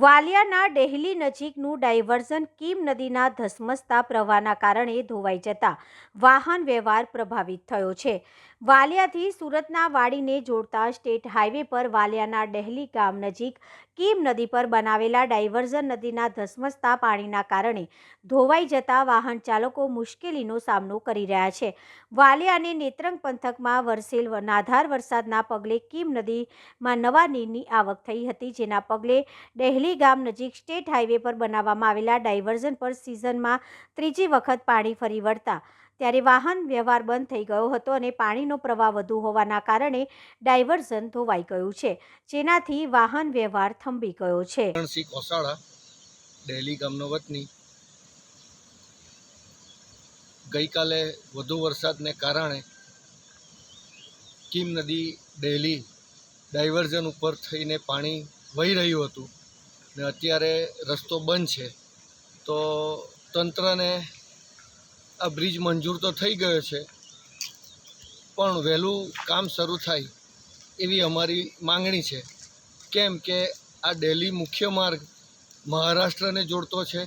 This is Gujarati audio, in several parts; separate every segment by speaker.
Speaker 1: વાલિયાના ડેહલી નજીકનું ડાયવર્ઝન કીમ નદીના ધસમસતા પ્રવાહના કારણે ધોવાઈ જતા વાહન વ્યવહાર પ્રભાવિત થયો છે. વાલિયાથી સુરતના વાડીને જોડતા સ્ટેટ હાઈવે પર વાલિયાના ડેહલી ગામ નજીક કીમ નદી પર બનાવેલા ડાયવર્ઝન નદીના ધસમસતા પાણીના કારણે ધોવાઈ જતા વાહન ચાલકો મુશ્કેલીનો સામનો કરી રહ્યા છે. વાલિયા અને નેત્રંગ પંથકમાં વરસેલ નાધાર વરસાદના પગલે કીમ નદીમાં નવા નીરની આવક થઈ હતી, જેના પગલે ડેહલી ગામ નજીક સ્ટેટ હાઈવે પર બનાવવામાં આવેલા ડાયવર્ઝન પર સિઝનમાં ત્રીજી વખત પાણી ફરી વળતા ત્યારે વાહન વ્યવહાર બંધ થઈ ગયો હતો અને પાણીનો પ્રવાહ વધુ હોવાના કારણે ડાયવર્ઝન ધોવાઈ ગયું છે, જેનાથી વાહન વ્યવહાર થંભી ગયો છે.
Speaker 2: ગઈકાલે વધુ વરસાદને કારણે કીમ નદી ડેલી ડાયવર્ઝન ઉપર થઈને પાણી વહી રહ્યું હતું. ને અત્યારે રસ્તો બંધ છે. તો તંત્રને આ બ્રિજ મંજૂર તો થઈ ગયો છે, પણ વહેલું કામ શરૂ થાય એવી અમારી માંગણી છે. કેમ કે આ ડેલી મુખ્ય માર્ગ મહારાષ્ટ્રને જોડતો છે.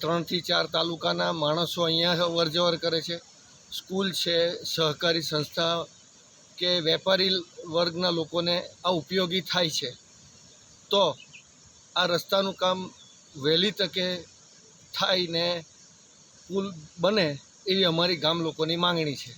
Speaker 2: ત્રણથી ચાર તાલુકાના માણસો અહીંયા અવરજવર કરે છે. સ્કૂલ છે, સહકારી સંસ્થા કે વેપારી વર્ગના લોકોને આ ઉપયોગી થાય છે. તો આ રસ્તાનું કામ વહેલી તકે થાય ને પુલ બને એવી અમારી ગામ લોકોની માંગણી છે.